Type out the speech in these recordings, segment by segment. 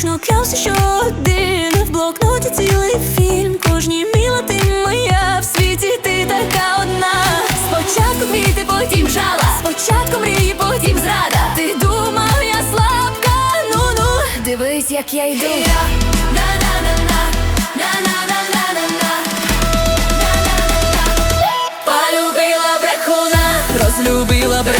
точно клявся, що один в блокноті цілий фільм. Кожній міла ти моя в світі ти така одна. Спочатку квіти, потім жала. Спочатку мрії, потім зрада. Ти думав, я слабка, ну ну дивись, як я йду. На-на-на-на. Полюбила брехуна, розлюбила брехуна,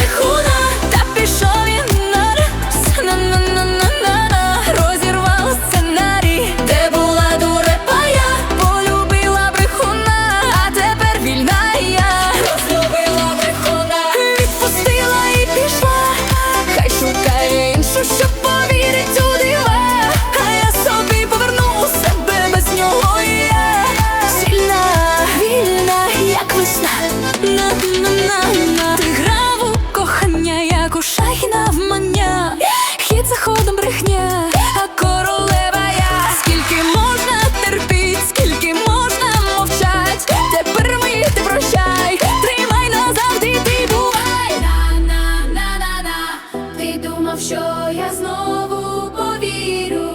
у шахі навмання. Хід за ходом брехня, а королева я. Скільки можна терпіть, скільки можна мовчать. Тепер ми ти прощай, тримай назавжди ти бувай. На, на, на, на, на. Ти думав, що я знову повірю.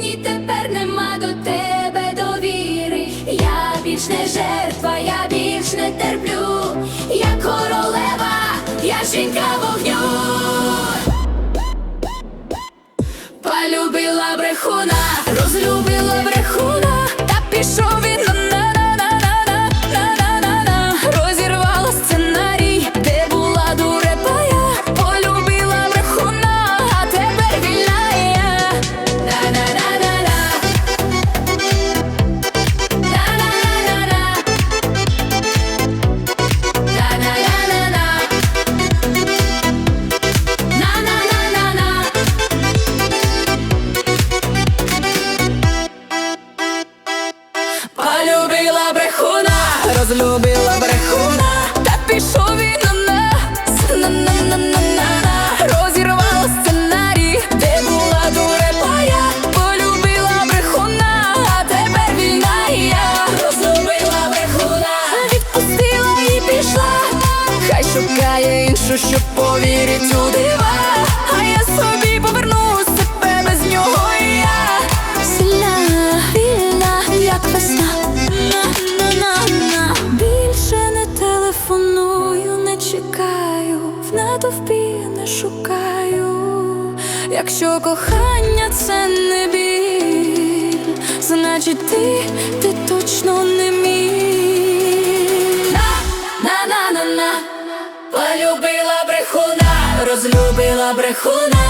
Ні, тепер нема до тебе довіри. Я більш не жертва, я жінка вогню. Полюбила брехуна, розлюбила брехуна, та пішов розлюбила брехуна, та пішов він на нас, на-на-на-на-на-на Розірвала сценарій, де була дурепа я Полюбила брехуна, а тепер вільна я. Розлюбила брехуна, відпустила і пішла. Хай шукає іншу, щоб повірить у дива в натовпі не шукаю. Якщо кохання це не біль, значить ти, ти точно не мій На-на-на-на Полюбила брехуна, розлюбила брехуна